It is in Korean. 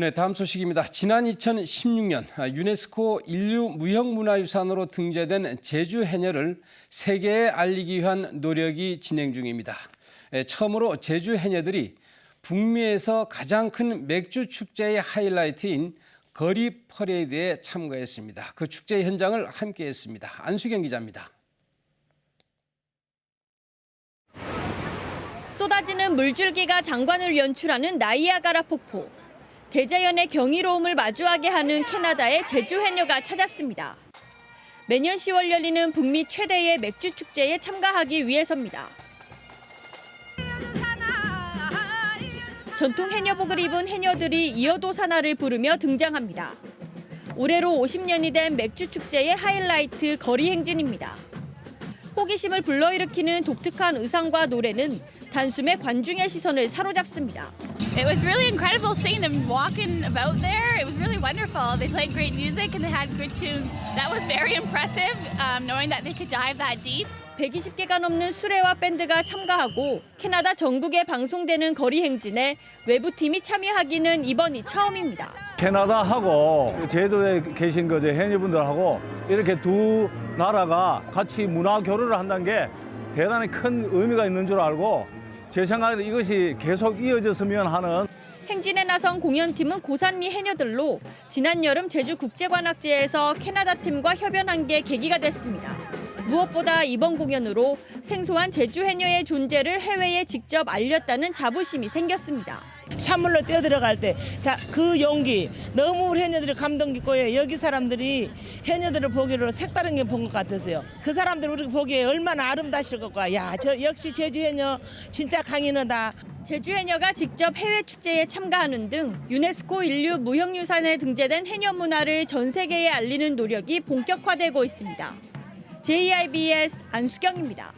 네, 다음 소식입니다. 지난 2016년 유네스코 인류 무형문화유산으로 등재된 제주 해녀를 세계에 알리기 위한 노력이 진행 중입니다. 예, 처음으로 제주 해녀들이 북미에서 가장 큰 맥주 축제의 하이라이트인 거리 퍼레이드에 참가했습니다. 그 축제 현장을 함께했습니다. 안수경 기자입니다. 쏟아지는 물줄기가 장관을 연출하는 나이아가라 폭포. 대자연의 경이로움을 마주하게 하는 캐나다의 제주 해녀가 찾았습니다. 매년 10월 열리는 북미 최대의 맥주 축제에 참가하기 위해서입니다. 전통 해녀복을 입은 해녀들이 이어도사나를 부르며 등장합니다. 올해로 50년이 된 맥주 축제의 하이라이트 거리 행진입니다. 호기심을 불러일으키는 독특한 의상과 노래는 단숨에 관중의 시선을 사로잡습니다. It was really incredible seeing them walking about there. It was really wonderful. They played great music and they had good tunes. That was very impressive, um, knowing that they could dive that deep. 120개가 넘는 수레와 밴드가 참가하고 캐나다 전국에 방송되는 거리 행진에 외부 팀이 참여하기는 이번이 처음입니다. 캐나다하고 제주도에 계신 그 해녀분들하고 이렇게 두 나라가 같이 문화 교류를 한다는 게 대단히 큰 의미가 있는 줄 알고 제 생각에도 이것이 계속 이어졌으면 하는 행진에 나선 공연팀은 고산리 해녀들로 지난 여름 제주 국제관악지에서 캐나다 팀과 협연한 게 계기가 됐습니다. 무엇보다 이번 공연으로 생소한 제주 해녀의 존재를 해외에 직접 알렸다는 자부심이 생겼습니다. 찬물로 뛰어들어갈 때 그 용기 너무 우리 해녀들이 감동 깊고요. 여기 사람들이 해녀들을 보기로 색다른 게 본 것 같았어요. 그 사람들 우리 보기에 얼마나 아름다실 것과 야 저 역시 제주 해녀 진짜 강인하다. 제주 해녀가 직접 해외 축제에 참가하는 등 유네스코 인류 무형유산에 등재된 해녀 문화를 전 세계에 알리는 노력이 본격화되고 있습니다. JIBS 안수경입니다.